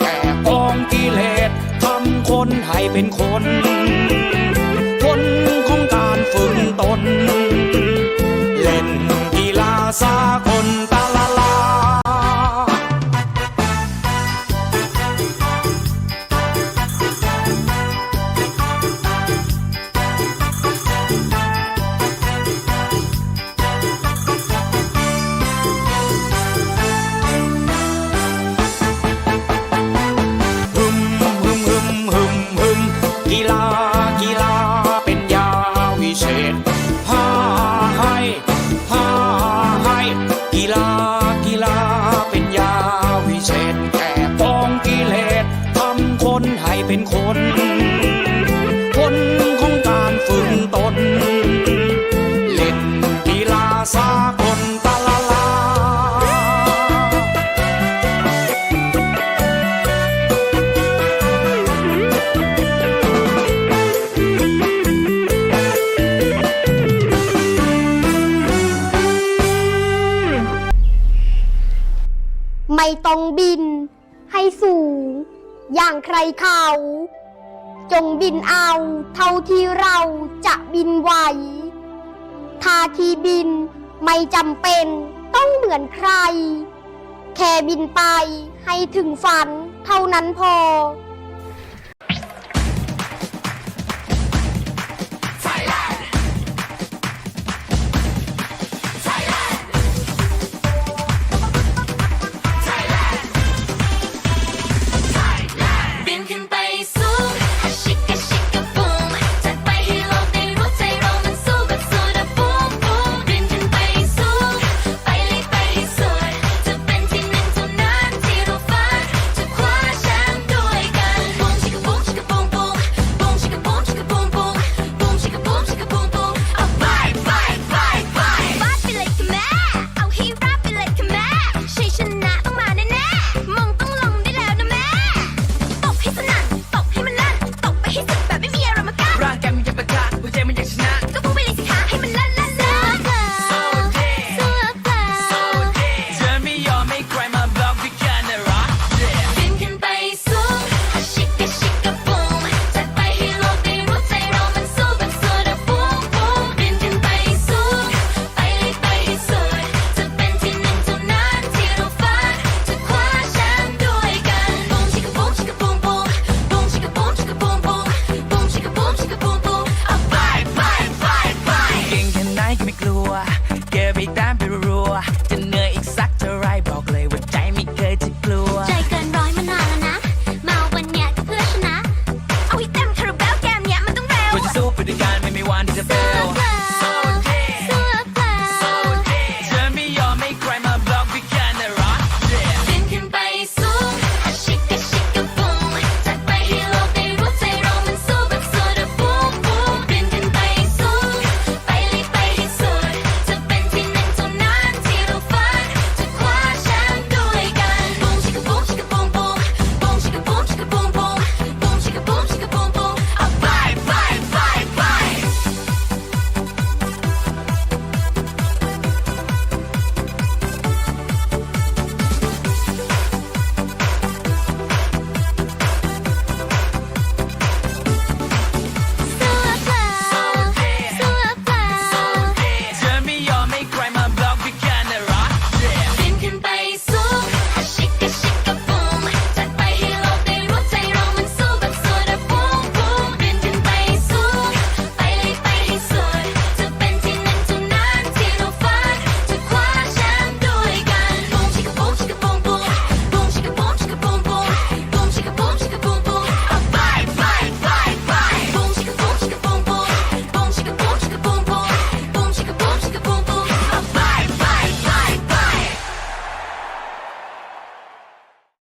แต่กองกิเลสทำคนให้เป็นคนคนของการฝึกตน เล่นกีฬาสากล เป็นคน คนของการฝึกตน เล่นกีฬาสากลตาลาลา ไม่ต้องบินให้สูง อย่างใครเขา จงบินเอาเท่าที่เราจะบินไหวท่าทีบินไม่จำเป็นต้องเหมือนใคร แค่บินไปให้ถึงฝันเท่านั้นพอ